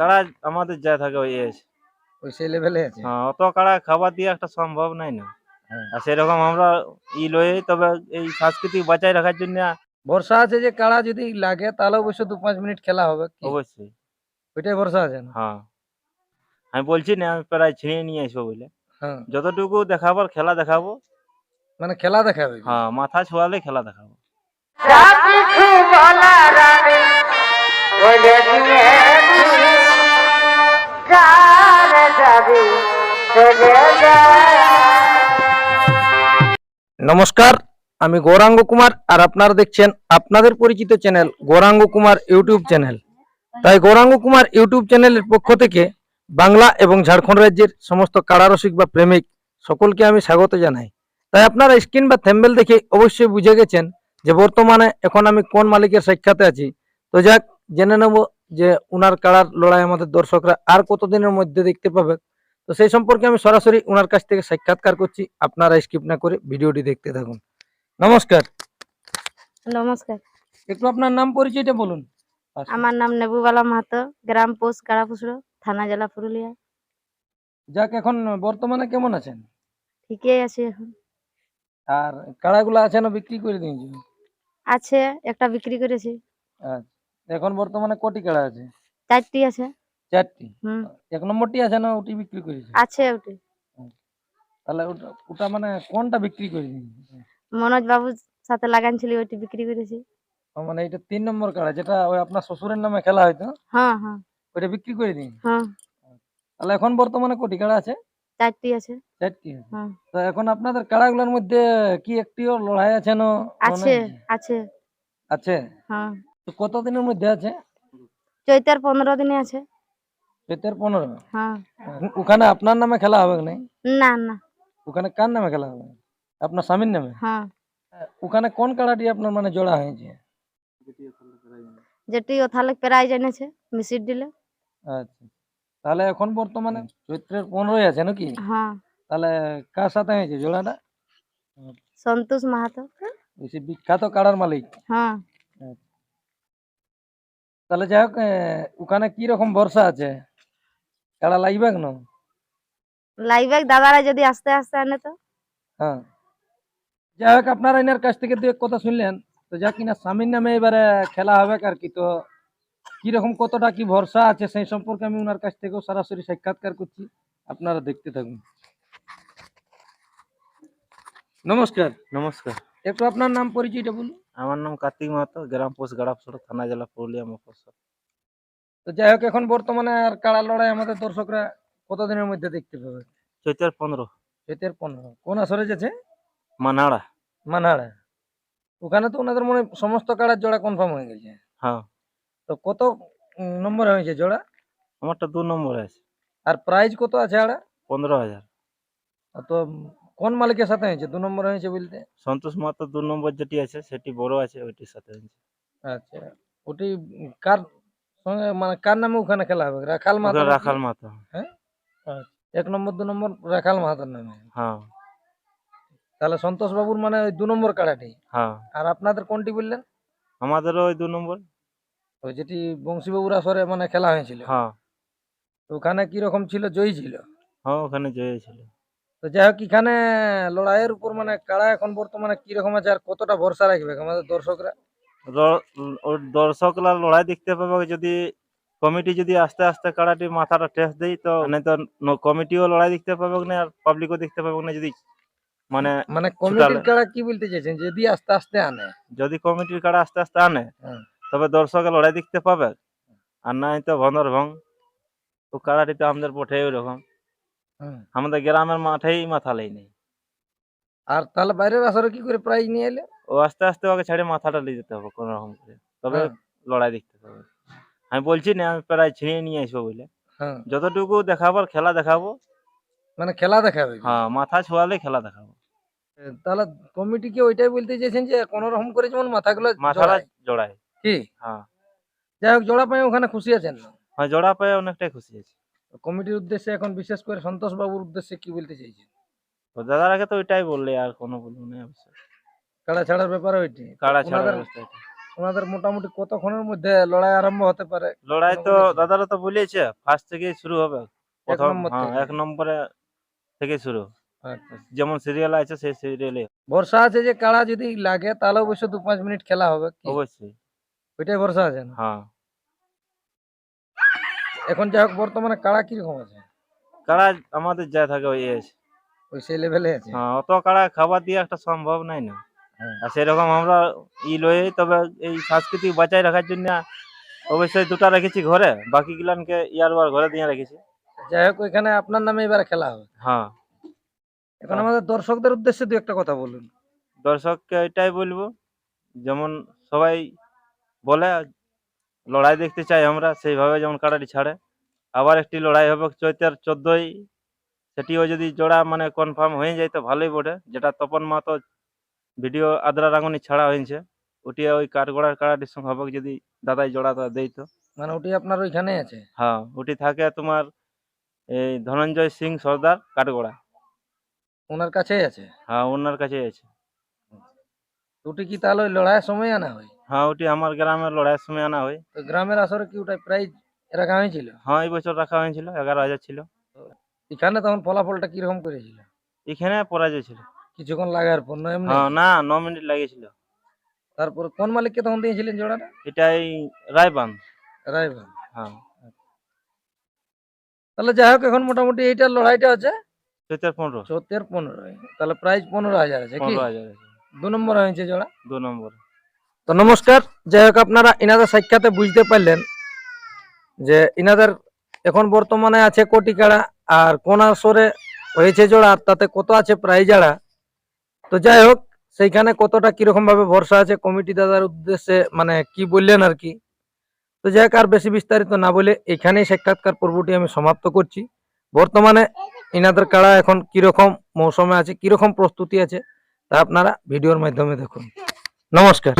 কাড়া আমাদের যা থাকে ওই আছে ওই সেই লেভেলে আছে? হ্যাঁ অত কাড়া খাবার দিয়ে একটা সম্ভব নাই না। হ্যাঁ। আর সেরকম আমরা ই লয়ে তবে এই সাংস্কৃতিক বাঁচাই রাখার জন্য ভরসা আছে যে কাড়া যদি লাগে তাহলে অবশ্য দু পাঁচ মিনিট খেলা হবে কি? অবশ্যই। ওইটাই ভরসা আছে না? হ্যাঁ। আমি বলছি না আমি প্রায় ছিনিয়ে নিয়ে আসব বলে। হ্যাঁ। যতটুকু দেখাবার খেলা দেখাবো। মানে খেলা দেখাবে? হ্যাঁ মাথা ছোঁয়ালে খেলা দেখাবো। নমস্কার, আমি গৌরাঙ্গ কুমার আর আপনারা দেখছেন আপনাদের পরিচিত channel Gouranga Kumar YouTube channel. তাই গৌরাঙ্গ কুমার ইউটিউব চ্যানেলের পক্ষ থেকে বাংলা এবং ঝাড়খণ্ড রাজ্যের সমস্ত কারারসিক বা প্রেমিক সকলকে আমি স্বাগত জানাই। তাই আপনারা স্ক্রিন বা থ্যাম্বেল দেখে অবশ্যই বুঝে গেছেন যে বর্তমানে এখন আমি কোন মালিকের সাক্ষাতে আছি। তো যাক, জেনে নেব যে উনার কাড়ার লড়াই আমাদের দর্শকরা আর কতদিনের মধ্যে দেখতে পাবে। তো সেই সম্পর্কে আমি সরাসরি ওনার কাছ থেকে সাক্ষাৎকার করছি। আপনারা স্কিপ না করে ভিডিওটি দেখতে থাকুন। নমস্কার। নমস্কার। একটু আপনার নাম পরিচয়টা বলুন। আমার নাম নেবুবালা মাহাতো গ্রাম পোস্ট কাড়াপুসড়ো থানা জেলা পুরুলিয়া। যাক এখন বর্তমানে কেমন আছেন? ঠিকই আছে এখন। আর কাড়াগুলো আছে না বিক্রি করে দিয়েছি আছে একটা বিক্রি করেছি। আচ্ছা এখন বর্তমানে কটি কাড়া আছে? চারটি আছে। চারটি? এক নম্বরটি আছে না ওটি বিক্রি করেছে? আছে ওটি। তাহলে ওটা ওটা মানে কোনটা বিক্রি করে দিয়েছি মনোজ বাবুর সাথে লাগান ছিল ওইটি বিক্রি করেছি। মানে এটা তিন নম্বর কাড়া যেটা ওই আপনার শ্বশুরের নামে খেলা হয়তো হ্যাঁ হ্যাঁ। ওইটা বিক্রি করে দিন? হ্যাঁ। তাহলে এখন বর্তমানে কোটি কাড়া আছে? চারটি আছে। চারটি হ্যাঁ। তো এখন আপনাদের কাড়াগুলোর মধ্যে কি একটিও লড়াই আছে না আছে আছে। আছে? হ্যাঁ। তো কতদিনের মধ্যে আছে? চৈতের পনেরো দিনে আছে। চৈতের পনেরো? হ্যাঁ। ওখানে আপনার নামে খেলা হবে না না না। ওখানে কার নামে খেলা হবে? আপনার স্বামীর নামে? হ্যাঁ। ওখানে কোন কাড়াটি আপনার মানে জোড়া হয়েছে? যেটি ওথালে প্রাইজ এনেছে মিশির দিলে। আচ্ছা। তাহলে এখন বর্তমানে চৈত্রের পনেরোই আছে নাকি? হ্যাঁ। তাহলে কার সাথে হয়েছে জোড়াটা? সন্তোষ মাহাতো। বেশি বিখ্যাত কাড়ার মালিক। হ্যাঁ। তাহলে যাই হোক ওখানে কি রকম ভরসা আছে? কাড়া লাগবে কেন লাইব্যাগ দাদারা যদি আস্তে আস্তে আনে তো। হ্যাঁ। যাই হোক আপনারা এনার কাছ থেকে দু এক কথা শুনলেন। তো যা কিনা স্বামীর নামে এবারে খেলা হবে আর কি তো কীরকম কতটা কি ভরসা আছে সেই সম্পর্কে আমি ওনার কাছ থেকেও সরাসরি সাক্ষাৎকার করছি। আপনারা দেখতে থাকুন। নমস্কার। নমস্কার। একটু আপনার নাম পরিচয়টা বলুন। আমার নাম কার্তিক মাহাতো গ্রাম পোস্ট গাড়াপসড় থানা জেলা পুরুলিয়া মফস্বল। তো যাই হোক এখন বর্তমানে আর কাড়া লড়াই আমাদের দর্শকরা কতদিনের মধ্যে দেখতে পাবে? চৈতের পনেরো। চৈতের পনেরো। কোন আসরে যাচ্ছে? মানাড়া। মানাড়া। ওখানে তো ওনাদের মনে সমস্ত কাড়ার জোড়া কনফার্ম হয়ে গেছে। হ্যাঁ। তো কত নম্বর হয়েছে জোড়া? আমারটা দু নম্বরে আছে। আর প্রাইজ কত আছে আড়া? পনেরো হাজার। তো কোন মালিকের সাথে হয়েছে? দু নম্বর হয়েছে বলতে? সন্তোষ মাহাতো দু নম্বর যেটি আছে সেটি বড় আছে ওইটির সাথে হয়েছে। আচ্ছা। ওটি কার মানে কার নামে ওখানে খেলা হবে? রাখাল নাকি? রাখাল মাহাতো আচ্ছা, এক নম্বর দু নম্বর রাখাল মাহাতোর নামে। হ্যাঁ। তাহলে সন্তোষ বাবুর মানে ওই দু নম্বর কাড়াটি? হ্যাঁ। আর আপনাদের কোনটি বললেন? আমাদেরও ওই দু নম্বর। ওই যেটি বংশীবাবুর আসরে মানে খেলা হয়েছিল। হ্যাঁ। ওখানে কি রকম ছিল? জয়ী ছিল? হ্যাঁ ওখানে জয় ছিল। তো যাই হোক এখানে লড়াইয়ের উপর মানে কাড়া এখন বর্তমানে কি রকম আছে আর কতটা ভরসা রাখবে আমাদের দর্শকরা? দর্শকরা লড়াই দেখতে পাবে যদি কমিটি যদি আস্তে আস্তে কাড়াটি মাথাটা টেস্ট দেয় তো মানে তো কমিটিও লড়াই দেখতে পাবে না আর পাবলিকও দেখতে পাবে না যদি মানে মানে কমিটির কাড়া কি বলতে চাইছেন? যদি আস্তে আস্তে আনে। যদি কমিটির কাড়া আস্তে আস্তে আনে হুম। তবে দর্শকের লড়াই দেখতে পাবে। আর নাই তো ভন্দর ভং। তো কাড়াটি তো আমাদের পঠে ওরকম। আমাদের গ্রামের মাঠেই মাথা লেই নেই। আর তাহলে বাইরের আসরে কি করে প্রাইজ নিয়ে এলে? ও আস্তে আস্তে ওকে ছেড়ে মাথাটা নিয়ে যেতে হবে কোনো রকম করে। তবে হ্যাঁ। লড়াই দেখতে পাবে আমি বলছি না আমি প্রায় ছিনিয়ে নিয়ে আসব বলে হ্যাঁ। যতটুকু দেখাবার খেলা দেখাবো। মানে খেলা দেখাবে? হ্যাঁ মাথা ছোঁয়ালে খেলা দেখাবো। তাহলে কমিটিকে ওইটাই বলতে চাইছেন যে কোন রকম করে যেমন মাথাগুলো মাথাটা জড়ায়। জোড়ায়। কি? হ্যাঁ। যাই হোক জোড়া পাই ওখানে খুশি আছেন না? হ্যাঁ জোড়া পায়ে অনেকটাই খুশি আছি। কমিটির উদ্দেশ্যে এখন বিশেষ করে সন্তোষ বাবুর উদ্দেশ্যে কি বলতে চাইছেন দাদার আগে তো ওইটাই বললে আর কোনো বলব না কাড়া ছাড়ার ব্যাপারে ওইটি কাড়া ছাড়া ওনাদের ওনাদের মোটামুটি কতক্ষণের মধ্যে লড়াই আরম্ভ হতে পারে? লড়াই তো? দাদারা তো বলেছে ফার্স্ট থেকেই শুরু হবে। প্রথম হ্যাঁ, থেকে? এক নম্বরে থেকে শুরু। আচ্ছা। যেমন সিরিয়াল আছে সেই সিরিয়ালে ভরসা আছে যে কাড়া যদি লাগে তাহলে অবশ্য দু পাঁচ মিনিট খেলা হবে অবশ্যই। ওইটাই ভরসা আছে না? হ্যাঁ। এখন যাই হোক বর্তমানে কাড়া কীরকম আছে? কাড়া আমাদের যা থাকে ওই আছে। ওই সেই লেভেলে আছে? হ্যাঁ অত কাড়া খাবার দিয়ে একটা সম্ভব নাই না। আর সেরকম আমরা ই লয়ে তবে এই সংস্কৃতি বাঁচাই রাখার জন্য অবশ্যই দুটা রেখেছি ঘরে বাকি গুলানকে ইয়ার বার ঘরে দিয়ে রেখেছি। যাই হোক ওইখানে আপনার নামে এবার খেলা হবে। হ্যাঁ। এখন আমাদের দর্শকদের উদ্দেশ্যে দু একটা কথা বলুন। দর্শককে এটাই বলব যেমন সবাই বলে লড়াই দেখতে চাই আমরা সেইভাবে যেমন কাড়াটি ছাড়ে। আবার একটি লড়াই হবে চৈতের চোদ্দই সেটিও যদি জোড়া মানে কনফার্ম হয়ে যায় তো ভালোই বটে। যেটা তপন মাতো ভিডিও আদ্রা রাঙ্গনি ছাড়া হয়েছে ওটি ওই কাঠগোড়ার কাড়াটির সঙ্গে হবে যদি দাদাই জোড়াটা দেই তো মানে ওটি আপনার ওইখানে আছে? হ্যাঁ ওটি থাকে তোমার এই ধনঞ্জয় সিং সর্দার কাঠগোড়া। ওনার কাছেই আছে? হ্যাঁ ওনার কাছে আছে। ওটি কি তাহলে ওই লড়াইয়ের সময় আনা হয়? হ্যাঁ ওটি আমার গ্রামের লড়াইয়ের সময় আনা হয়। তো গ্রামের আসরে কি ওটাই প্রাইজ রাখা হয়েছিল? হ্যাঁ এই বছর রাখা হয়েছিল এগারো হাজার ছিল। এখানে তখন ফলাফলটা কীরকম করেছিল? এখানে পরাজয় ছিল। কিছুক্ষণ লাগার পর নয় এমনি? হ্যাঁ না ন মিনিট লাগিয়েছিল। তারপর কোন মালিককে তখন দিয়েছিলেন জোড়াটা? এটাই রায়বান রায়বান হ্যাঁ। তাহলে যাই হোক এখন মোটামুটি এইটার লড়াইটা হচ্ছে চৈতের পনেরো। চোদ্দের পনেরো। তাহলে প্রাইজ পনেরো হাজার আছে কি? পনেরো হাজার আছে। দু নম্বর হয়েছে জোড়া। দু নম্বর। তো নমস্কার যাই হোক আপনারা ইনাদের সাক্ষাতে বুঝতে পারলেন যে ইনাদের এখন বর্তমানে আছে কোটি কাড়া আর কোন আসরে হয়েছে জোড়া আর তাতে কত আছে প্রাইজ জাড়া তো যাই হোক, সেইখানে কতটা কীরকম ভাবে ভরসা আছে কমিটি দাদার উদ্দেশ্যে মানে কি বললেন আর কি? তো যাই হোক, আর বেশি বিস্তারিত না বলে এখানেই সাক্ষাৎকার পর্বটি আমি সমাপ্ত করছি। বর্তমানে ইনাদের কাড়া এখন কীরকম মৌসুমে আছে, কীরকম প্রস্তুতি আছে, তা আপনারা ভিডিওর মাধ্যমে দেখুন। নমস্কার।